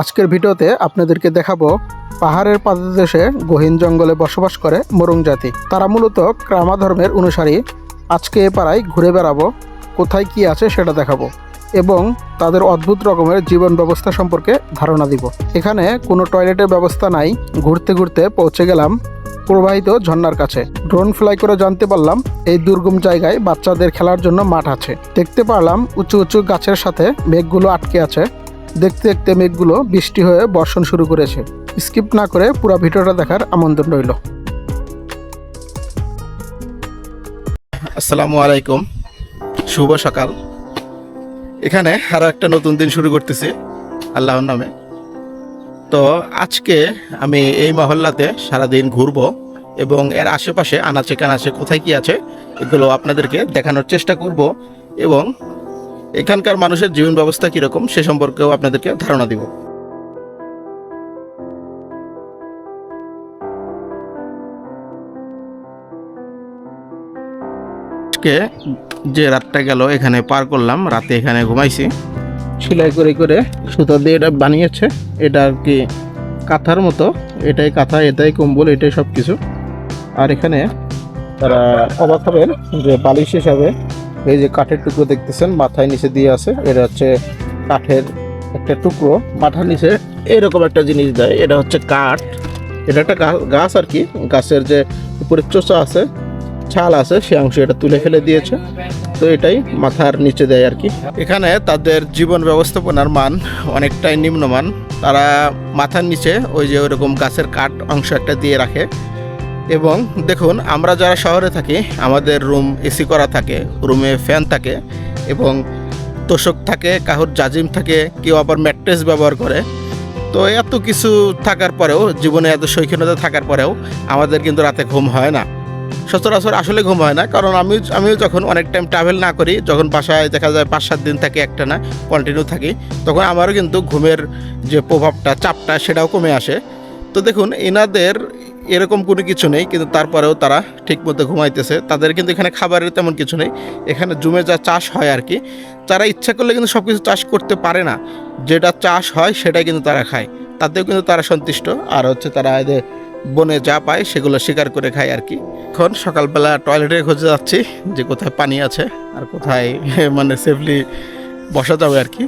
আজকের ভিডিওতে আপনাদেরকে দেখাবো পাহাড়ের পাদদেশে গহীন জঙ্গলে বসবাস করে মোরং জাতি। তারা মূলত ক্রামা ধর্মের অনুসারী। আজকে এ পাড়ায় ঘুরে বেড়াবো, কোথায় কি আছে সেটা দেখাবো এবং তাদের অদ্ভুত রকমের জীবন ব্যবস্থা সম্পর্কে ধারণা দিব। এখানে কোনো টয়লেটের ব্যবস্থা নাই, ঘুরতে ঘুরতে পৌঁছে গেলাম প্রবাহিত ঝর্নার কাছে। ড্রোন ফ্লাই করে জানতে পারলাম এই দুর্গম জায়গায় বাচ্চাদের খেলার জন্য মাঠ আছে। দেখতে পারলাম উঁচু উঁচু গাছের সাথে মেঘগুলো আটকে আছে। দেখতে দেখতে মেঘগুলো বৃষ্টি হয়ে বর্ষণ শুরু করেছে। স্কিপ না করে পুরো ভিডিওটা দেখার আমন্ত্রণ রইল। আসসালামু আলাইকুম। শুভ সকাল। এখানে আরও একটা নতুন দিন শুরু করতেছি, আল্লাহর নামে। তো আজকে আমি এই মহল্লাতে সারাদিন ঘুরবো এবং এর আশেপাশে আনাচে কানাচে কোথায় কি আছে এগুলো আপনাদেরকে দেখানোর চেষ্টা করব এবং এখানকার মানুষের জীবন ব্যবস্থা কীরকম, সে সম্পর্কেও আপনাদেরকে ধারণা দিব। যে রাতটা গেল, এখানে পার করলাম, রাতে এখানে ঘুমাইছি। সেলাই করে করে সুতা দিয়ে এটা বানিয়েছে। এটা আর কি কাঁথার মতো, এটাই কাঁথা, এটাই কম্বল, এটাই সব কিছু আর এখানে তারা অবাক হবেন যে বালিশ হিসাবে এই যে কাঠের টুকরো দেখতেছেন, মাথায় নিচে দিয়ে আছে। এটা হচ্ছে কাঠের একটা টুকরো, মাথার নিচে এরকম একটা জিনিস দেয়, এটা হচ্ছে কাঠ। এটা একটা গাছ আর কি, গাছের যে উপরে চোষা আছে, ছাল আছে, সে অংশ এটা তুলে ফেলে দিয়েছে। তো এটাই মাথার নিচে দেয় আর কি। এখানে তাদের জীবন ব্যবস্থাপনার মান অনেকটাই নিম্নমান। তারা মাথার নিচে ওই যে ওইরকম গাছের কাঠ অংশ একটা দিয়ে রাখে। এবং দেখুন, আমরা যারা শহরে থাকি, আমাদের রুম এসি করা থাকে রুমে ফ্যান থাকে এবং তোষক থাকে, কাহুর জাজিম থাকে, কেউ আবার ম্যাট্রেস ব্যবহার করে। তো এত কিছু থাকার পরেও, জীবনে এত সৈখনতা থাকার পরেও আমাদের কিন্তু রাতে ঘুম হয় না। সচরাচর আসলে ঘুম হয় না, কারণ আমি, আমিও যখন অনেক টাইম ট্রাভেল না করি, যখন বাসায় দেখা যায় পাঁচ সাত দিন থাকি, একটা না কন্টিনিউ থাকি, তখন আমারও কিন্তু ঘুমের যে প্রভাবটা, চাপটা, সেটাও কমে আসে। তো দেখুন, এনাদের এরকম কোনো কিছু নেই, কিন্তু তারপরেও তারা ঠিক মতো ঘুমাইতেছে। তাদের কিন্তু এখানে খাবারের তেমন কিছু নেই। এখানে জুমে যা চাষ হয় আর কি, তারা ইচ্ছা করলে কিন্তু সব কিছু চাষ করতে পারে না। যেটা চাষ হয় সেটাই কিন্তু তারা খায়। তাতেও কিন্তু তারা সন্তুষ্ট। আর হচ্ছে তারা এদের বনে যা পায় সেগুলো শিকার করে খায় আর কি। এখন সকালবেলা টয়লেটে খুঁজে যাচ্ছি, যে কোথায় পানি আছে আর কোথায় মানে সেফলি বসা যাবে আর কি।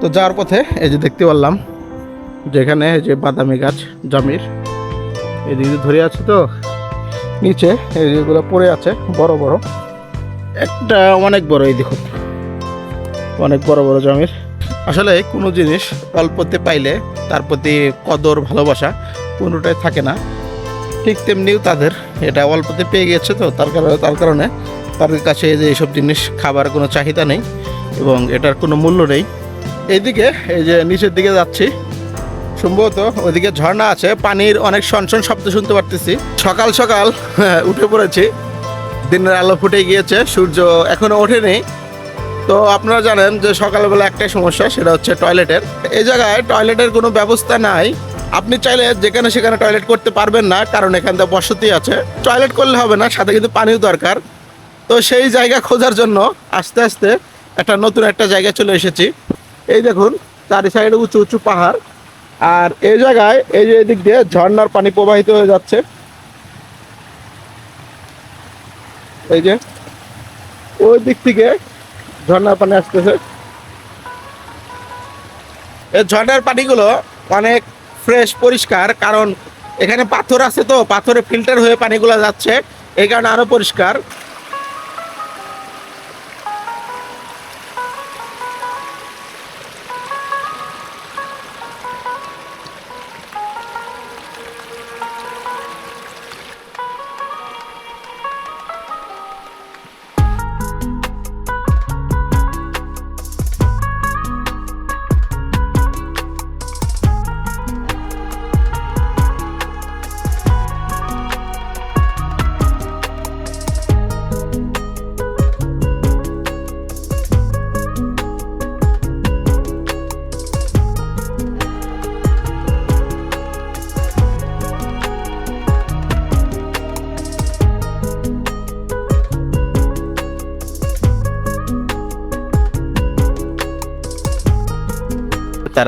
তো যাওয়ার পথে এই যে দেখতে পারলাম যেখানে এই যে বাদামি গাছ, জমির। এদিকে ধরে আছে তো, নিচে এই যেগুলো পড়ে আছে, বড় বড়। একটা অনেক বড় এই দেখুন, অনেক বড় বড় জমির। আসলে কোনো জিনিস অল্পতে পাইলে তার প্রতি কদর, ভালোবাসা কোনোটাই থাকে না। ঠিক তেমনিও তাদের এটা অল্পতে পেয়ে গেছে তো, তার কারণে তার কারণে তাদের কাছে যে এইসব জিনিস খাবার কোনো চাহিদা নেই এবং এটার কোনো মূল্য নেই। এইদিকে এই যে নিচের দিকে যাচ্ছি সম্ভবত ওইদিকে ঝর্ণা আছে, পানির অনেক সনসন শব্দ শুনতে পারতেছি। সকাল সকাল উঠে পড়েছি। দিনের আলো ফুটে গিয়েছে, সূর্য এখনও ওঠেনি। তো আপনারা জানেন যে সকালবেলা একটাই সমস্যা, সেটা হচ্ছে টয়লেটের। এই জায়গায় টয়লেটের কোনো ব্যবস্থা নাই। আপনি চাইলে যেখানে সেখানে টয়লেট করতে পারবেন না, কারণ এখান থেকে বসতি আছে। টয়লেট করলে হবে না, সাথে কিন্তু পানিও দরকার। তো সেই জায়গা খোঁজার জন্য আস্তে আস্তে একটা নতুন একটা জায়গায় চলে এসেছি। এই দেখুন, চারি সাইডে উঁচু উঁচু পাহাড়। আর এই জায়গায়, এই যে এদিক দিয়ে ঝর্নার পানি প্রবাহিত হয়ে যাচ্ছে। এই যে, ওই দিক থেকে ঝর্ণার পানি আসতেছে। এই ঝর্ণার পানিগুলো অনেক ফ্রেশ পরিষ্কার, কারণ এখানে পাথর আছে তো, পাথরে ফিল্টার হয়ে পানিগুলো যাচ্ছে। এই কারণে আরও পরিষ্কার।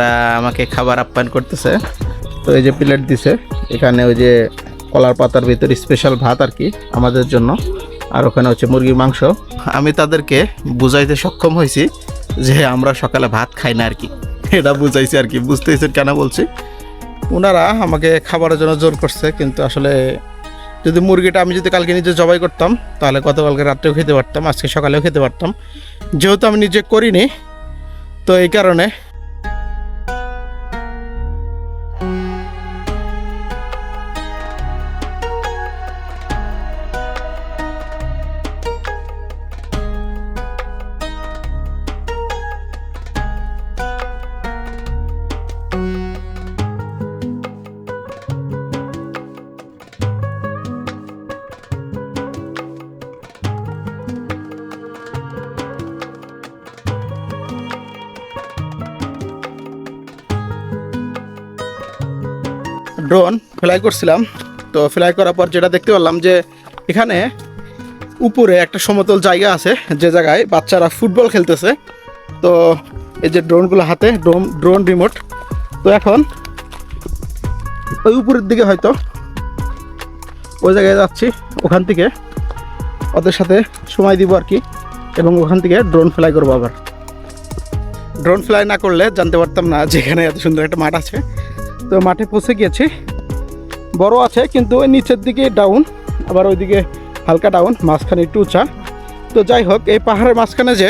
তারা আমাকে খাবার আপ্যায়ন করতেছে। তো এই যে প্লেট দিছে, এখানে ওই যে কলার পাতার ভিতর স্পেশাল ভাত আর কি আমাদের জন্য। আর ওখানে হচ্ছে মুরগির মাংস। আমি তাদেরকে বুঝাইতে সক্ষম হয়েছি যে আমরা সকালে ভাত খাই না আর কি। এটা বুঝাইছি আর কি, বুঝতেছেন কেন বলছি? ওনারা আমাকে খাবারের জন্য জোর করছে, কিন্তু আসলে যদি মুরগিটা আমি যদি কালকে নিজে জবাই করতাম, তাহলে গতকালকে রাত্রেও খেতে পারতাম, আজকে সকালেও খেতে পারতাম। যেহেতু আমি নিজে করিনি, তো এই কারণে ড্রোন ফ্লাই করছিলাম। তো ফ্লাই করার পর যেটা দেখতে পারলাম যে এখানে উপরে একটা সমতল জায়গা আছে যে জায়গায় বাচ্চারা ফুটবল খেলতেছে। তো এই যে ড্রোনগুলো হাতে ড্রোন ড্রোন রিমোট তো এখন ওই উপরের দিকে হয়তো ওই জায়গায় যাচ্ছি, ওখান থেকে ওদের সাথে সময় দিব আর কি, এবং ওখান থেকে ড্রোন ফ্লাই করব আবার। ড্রোন ফ্লাই না করলে জানতে পারতাম না যে এখানে এত সুন্দর একটা মাঠ আছে। তো মাঠে পৌঁছে গিয়েছি। বড় আছে, কিন্তু ওই নিচের দিকে ডাউন আবার ওইদিকে হালকা ডাউন মাঝখানে একটু উঁচা। তো যাই হোক, এই পাহাড়ের মাঝখানে যে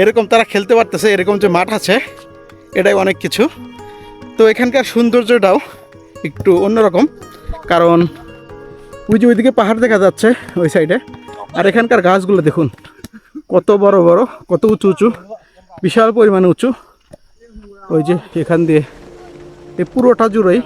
এরকম তারা খেলতে পারতেছে, এরকম যে মাঠ আছে, এটাই অনেক কিছু। তো এখানকার সৌন্দর্যটাও একটু অন্যরকম। কারণ ওই যে ওইদিকে পাহাড় দেখা যাচ্ছে, ওই সাইডে আর এখানকার গাছগুলো দেখুন, কত বড় বড়, কত উঁচু উঁচু, বিশাল পরিমাণে উঁচু। ওই যে এখান দিয়ে এই পুরোটা জুড়েই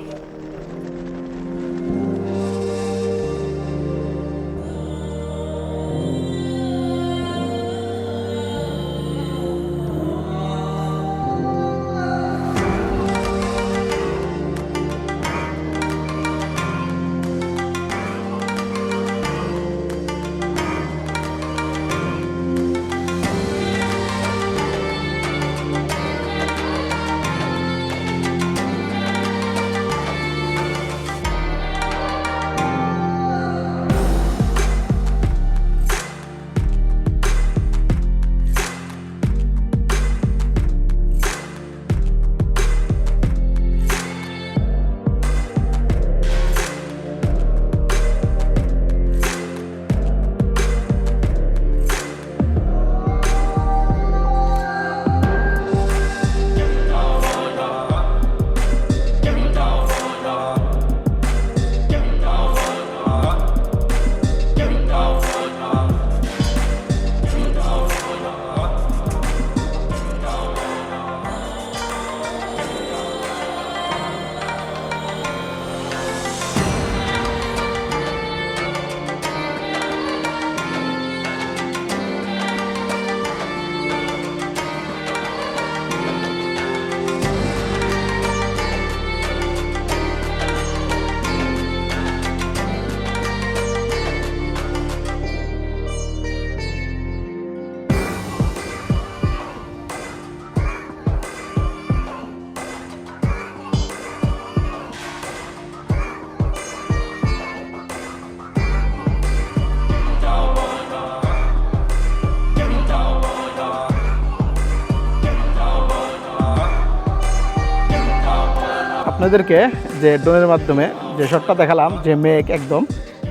আপনাদেরকে যে ড্রোনের মাধ্যমে যে শটটা দেখালাম, যে মেঘ একদম,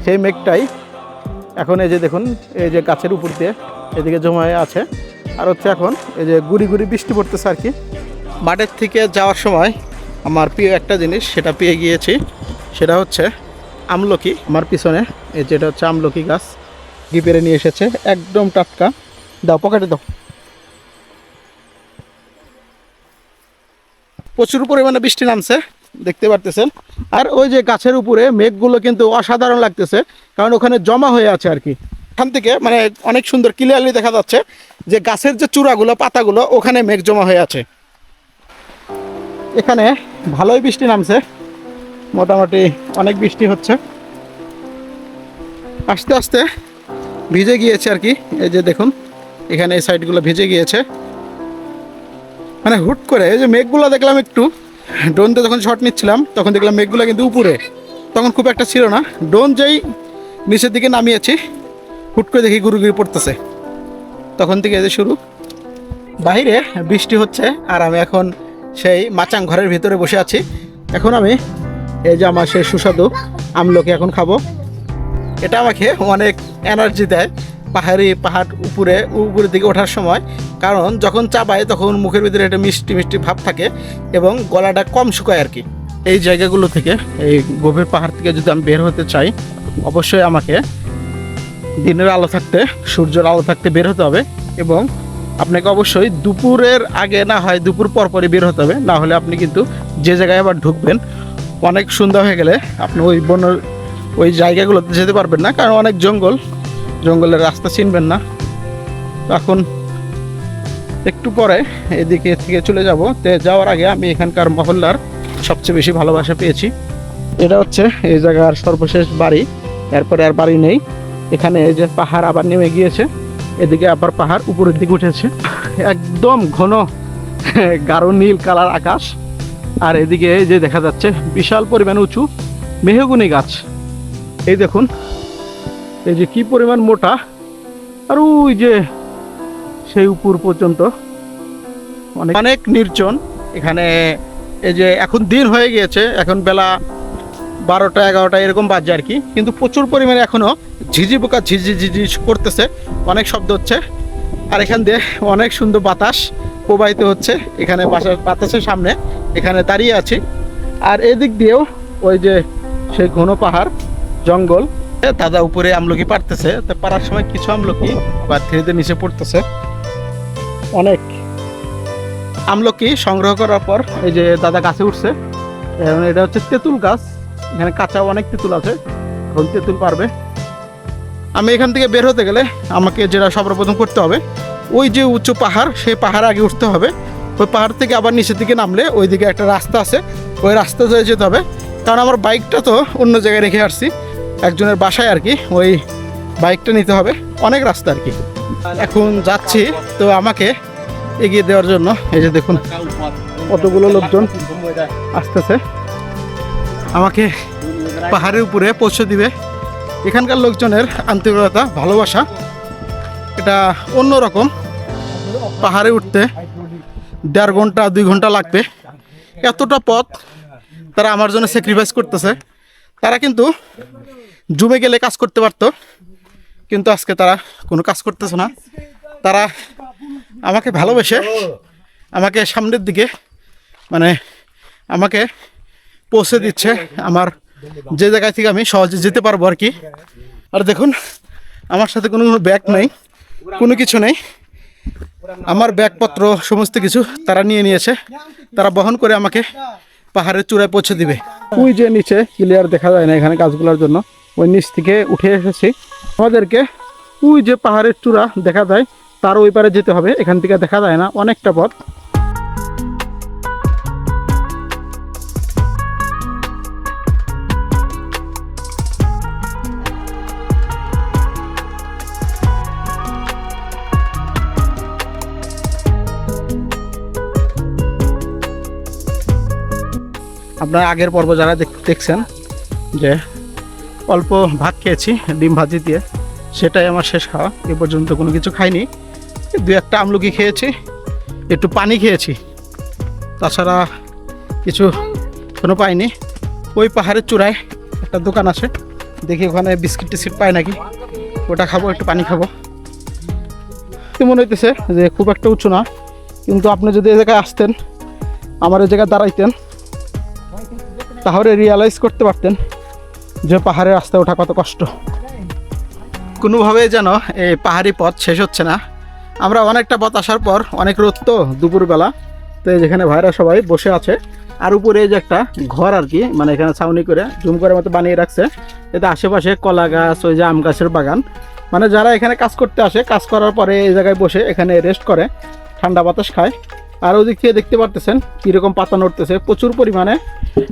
সেই মেঘটাই এখন এই যে দেখুন, এই যে গাছের উপর দিয়ে এদিকে জমা হয়ে আছে। আর হচ্ছে এখন এই যে গুড়ি গুড়ি বৃষ্টি পড়তেছে আর কি। মাঠের থেকে যাওয়ার সময় আমার প্রিয় একটা জিনিস, সেটা পেয়ে গিয়েছি। সেটা হচ্ছে আমলকি। আমার পিছনে এই যেটা হচ্ছে আমলকি গাছ পেরে নিয়ে এসেছে। একদম টাটকা। দাও, পকেটে দাও। প্রচুর পরিমাণে বৃষ্টি নামছে। দেখতে পারতেছেন। আর ওই যে গাছের উপরে মেঘগুলো কিন্তু অসাধারণ লাগতেছে, কারণ ওখানে জমা হয়ে আছে আর কি। এখান থেকে মানে অনেক সুন্দর ক্লিয়ারলি দেখা যাচ্ছে যে গাছের যে চূড়াগুলো, পাতাগুলো, ওখানে মেঘ জমা হয়ে আছে। এখানে ভালোই বৃষ্টি নামছে, মোটামুটি অনেক বৃষ্টি হচ্ছে। আস্তে আস্তে ভিজে গিয়েছে আর কি, এই যে দেখুন, এখানে এই সাইডগুলো ভিজে গিয়েছে। মানে হুট করে, এই যে মেঘগুলো দেখলাম একটু ড্রোনতে যখন শট নিচ্ছিলাম, তখন দেখলাম মেঘগুলো কিন্তু উপরে। তখন খুব একটা ছিল না। ড্রোন যেই নিচের দিকে নামিয়েছি, হুট করে দেখি গুরু গুরু পড়তেছে। তখন থেকে যে শুরু। বাইরে বৃষ্টি হচ্ছে, আর আমি এখন সেই মাচাং ঘরের ভিতরে বসে আছি। এখন আমি এই যে আমার সেই সুস্বাদু আমলকি এখন খাব। এটা আমাকে অনেক এনার্জি দেয়। পাহাড়ি পাহাড় উপরে, উপরের দিকে ওঠার সময়, কারণ যখন চাবায় তখন মুখের ভিতরে একটা মিষ্টি মিষ্টি ভাব থাকে এবং গলাটা কম শুকায় আর কি এই জায়গাগুলো থেকে, এই গভীর পাহাড় থেকে যদি আমি বের হতে চাই, অবশ্যই আমাকে দিনের আলো থাকতে, সূর্যের আলো থাকতে বের হতে হবে এবং আপনাকে অবশ্যই দুপুরের আগে না হয় দুপুর পরপরই বের হতে হবে, না হলে আপনি কিন্তু যে জায়গায় আবার ঢুকবেন, অনেক সুন্দর হয়ে গেলে আপনি ওই বন ওই জায়গাগুলোতে যেতে পারবেন না, কারণ অনেক জঙ্গল জঙ্গলের রাস্তা চিনবেন না। এখন একটু পরে এদিকে থেকে চলে যাব। তে যাওয়ার আগে আমি এখানকার মহল্লার সবচেয়ে বেশি ভালোবাসা পেয়েছি। এটা হচ্ছে এই জায়গার সর্বশেষ বাড়ি। এরপরে আর বাড়ি নেই। এখানে এই যে পাহাড় আবার নেমে গিয়েছে। এদিকে আবার পাহাড় উপরের দিকে উঠেছে। একদম ঘন, গাঢ় নীল কালার আকাশ। আর এদিকে যে দেখা যাচ্ছে, বিশাল পরিমাণ উঁচু মেহগুনি গাছ। এই দেখুন এই যে কি পরিমাণ মোটা আর ওই যে সেই উপর পর্যন্ত অনেক অনেক নির্জন। এখানে এই যে এখন দিন হয়ে গিয়েছে, এখন বেলা বারোটা, এগারোটা, এরকম বাজে আর কি। কিন্তু প্রচুর পরিমাণে এখনও ঝিঝি পোকা, ঝিঝি ঝিঝি করতেছে, অনেক শব্দ হচ্ছে। আর এখান দিয়ে অনেক সুন্দর বাতাস প্রবাহিত হচ্ছে। এখানে বাসার বাতাসের সামনে এখানে দাঁড়িয়ে আছি। আর এদিক দিয়েও ওই যে সেই ঘন পাহাড়, জঙ্গল দাদা উপরে আমলকি পারতেছে তো পারার সময় কিছু আমলকি আবার ধীরে ধীরে নিচে পড়তেছে। অনেক। আমলকি সংগ্রহ করার পর এই যে দাদা গাছে উঠছে এখন এটা হচ্ছে তেঁতুল গাছ এখানে কাঁচা অনেক তেঁতুল আছে এখন তেঁতুল পারবে। আমি এখান থেকে বের হতে গেলে আমাকে যেটা সর্বপ্রথম করতে হবে ওই যে উঁচু পাহাড় সেই পাহাড় আগে উঠতে হবে। ওই পাহাড় থেকে আবার নিচের দিকে নামলে ওই দিকে একটা রাস্তা আছে ওই রাস্তা ধরে যেতে হবে। কারণ আমার বাইকটা তো অন্য জায়গায় রেখে আসছি। একজনের বাসায় আর কি, ওই বাইকটা নিতে হবে। অনেক রাস্তা আর কি। এখন যাচ্ছি, তো আমাকে এগিয়ে দেওয়ার জন্য। এই যে দেখুন, কতগুলো লোকজন আসতেছে। আমাকে পাহাড়ের উপরে পৌঁছে দিবে। এখানকার লোকজনের আন্তরিকতা, ভালোবাসা, এটা অন্য রকম পাহাড়ে উঠতে দেড় ঘণ্টা, দুই ঘণ্টা লাগবে। এতটা পথ তারা আমার জন্য স্যাক্রিফাইস করতেছে। তারা কিন্তু জুমে গেলে কাজ করতে পারতো। কিন্তু আজকে তারা কোনো কাজ করতেছে না। তারা আমাকে ভালোবেসে আমাকে সামনের দিকে মানে আমাকে পৌঁছে দিচ্ছে। আমার যে জায়গায় থেকে আমি সহজে যেতে পারব আর কি। আর দেখুন, আমার সাথে কোনো কোনো ব্যাগ নেই, কোনো কিছু নেই। আমার ব্যাগপত্র, সমস্ত কিছু তারা নিয়ে নিয়েছে। তারা বহন করে আমাকে পাহাড়ের চূড়ায় পৌঁছে দিবে। ওই যে নিচে ক্লিয়ার দেখা যায় না এখানে গাছগুলোর জন্য। ওই নিচ থেকে উঠে এসেছি। আমাদেরকে ওই যে পাহাড়ের চূড়া দেখা যায়, তার ওই পারে যেতে হবে। এখান থেকে দেখা যায় না, অনেকটা পথ। আপনার আগের পর্ব যারা দেখ- দেখছেন যে অল্প ভাত খেয়েছি, ডিম ভাজি দিয়ে। সেটাই আমার শেষ খাওয়া, এ পর্যন্ত কোনো কিছু খাইনি। দু একটা আমলকি খেয়েছি, একটু পানি খেয়েছি। তাছাড়া কিছু কোনো পাইনি। ওই পাহাড়ের চূড়ায় একটা দোকান আছে, দেখি ওখানে বিস্কিট টিস্কিট পায় নাকি। ওটা খাব, একটু পানি খাব। মনে হইতেছে যে খুব একটা উঁচু না, কিন্তু আপনি যদি এ জায়গায় আসতেন, আমার এই জায়গায় দাঁড়াইতেন, তাহলে রিয়ালাইজ করতে পারতেন। যে পাহাড়ের রাস্তায় ওঠা কত কষ্ট। কোনোভাবে যেন এই পাহাড়ি পথ শেষ হচ্ছে না। আমরা অনেকটা পথ আসার পর, অনেক রোদ তো দুপুরবেলা। তো যেখানে ভাইরা সবাই বসে আছে, আর উপরে যে একটা ঘর আর কি মানে এখানে ছাউনি করে জুম করে মতো বানিয়ে রাখছে। এতে আশেপাশে কলা গাছ, ওই যে আম গাছের বাগান। মানে যারা এখানে কাজ করতে আসে, কাজ করার পরে এই জায়গায় বসে এখানে রেস্ট করে, ঠান্ডা বাতাস খায়। আর ওদিক থেকে দেখতে পারতেছেন কীরকম পাতা নড়তেছে, প্রচুর পরিমাণে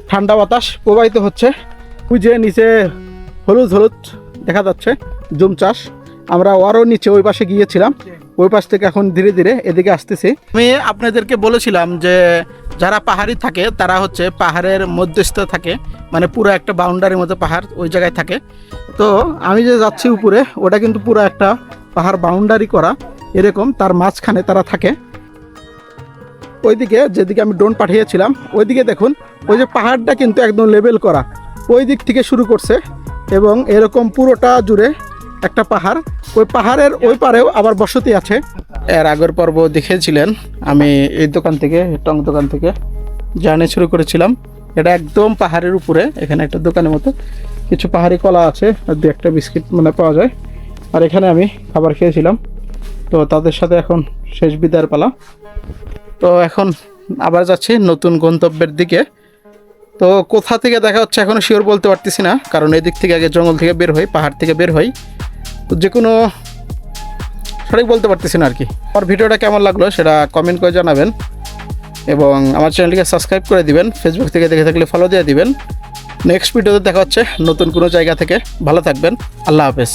ঠান্ডা বাতাস প্রবাহিত হচ্ছে। যে নিচে হলুদ হলুদ দেখা যাচ্ছে, জুম চাষ। আমরা আরও নিচে ওই পাশে গিয়েছিলাম, ওই পাশ থেকে এখন ধীরে ধীরে এদিকে আসতেছি। আমি আপনাদেরকে বলেছিলাম যে যারা পাহাড়ি থাকে, তারা হচ্ছে পাহাড়ের মধ্যস্থ থাকে মানে পুরো একটা বাউন্ডারির মতো পাহাড় ওই জায়গায় থাকে। তো আমি যে যাচ্ছি উপরে, ওটা কিন্তু পুরো একটা পাহাড় বাউন্ডারি করা, এরকম তার মাঝখানে তারা থাকে। ওইদিকে যেদিকে আমি ড্রোন পাঠিয়েছিলাম, ওইদিকে দেখুন, ওই যে পাহাড়টা কিন্তু একদম লেভেল করা। ওই দিক থেকে শুরু করছে এবং এরকম পুরোটা জুড়ে একটা পাহাড়। ওই পাহাড়ের ওই পারেও আবার বসতি আছে। এর আগের পর্ব দেখেছিলেন? আমি এই দোকান থেকে, টং দোকান থেকে জার্নি শুরু করেছিলাম। এটা একদম পাহাড়ের উপরে, এখানে একটা দোকানের মতো। কিছু পাহাড়ি কলা আছে, আর দু একটা বিস্কিট মানে পাওয়া যায়। আর এখানে আমি খাবার খেয়েছিলাম। তো তাদের সাথে এখন শেষ বিদায়ের পালা। তো এখন আবার যাচ্ছি নতুন গন্তব্যের দিকে। তো কোথা থেকে দেখা হচ্ছে এখনও শিওর বলতে পারতেছি না, কারণ এদিক থেকে আগে জঙ্গল থেকে বের হই, পাহাড় থেকে বের হই। তো যে কোনো সঠিক বলতে পারতেছি না আর কি। আমার ভিডিওটা কেমন লাগল সেটা কমেন্ট করে জানাবেন এবং আমার চ্যানেলটিকে সাবস্ক্রাইব করে দিবেন ফেসবুক থেকে দেখে থাকলে ফলো দিয়ে দিবেন। নেক্সট ভিডিওতে দেখা হচ্ছে নতুন কোনো জায়গা থেকে। ভালো থাকবেন, আল্লাহ হাফেজ।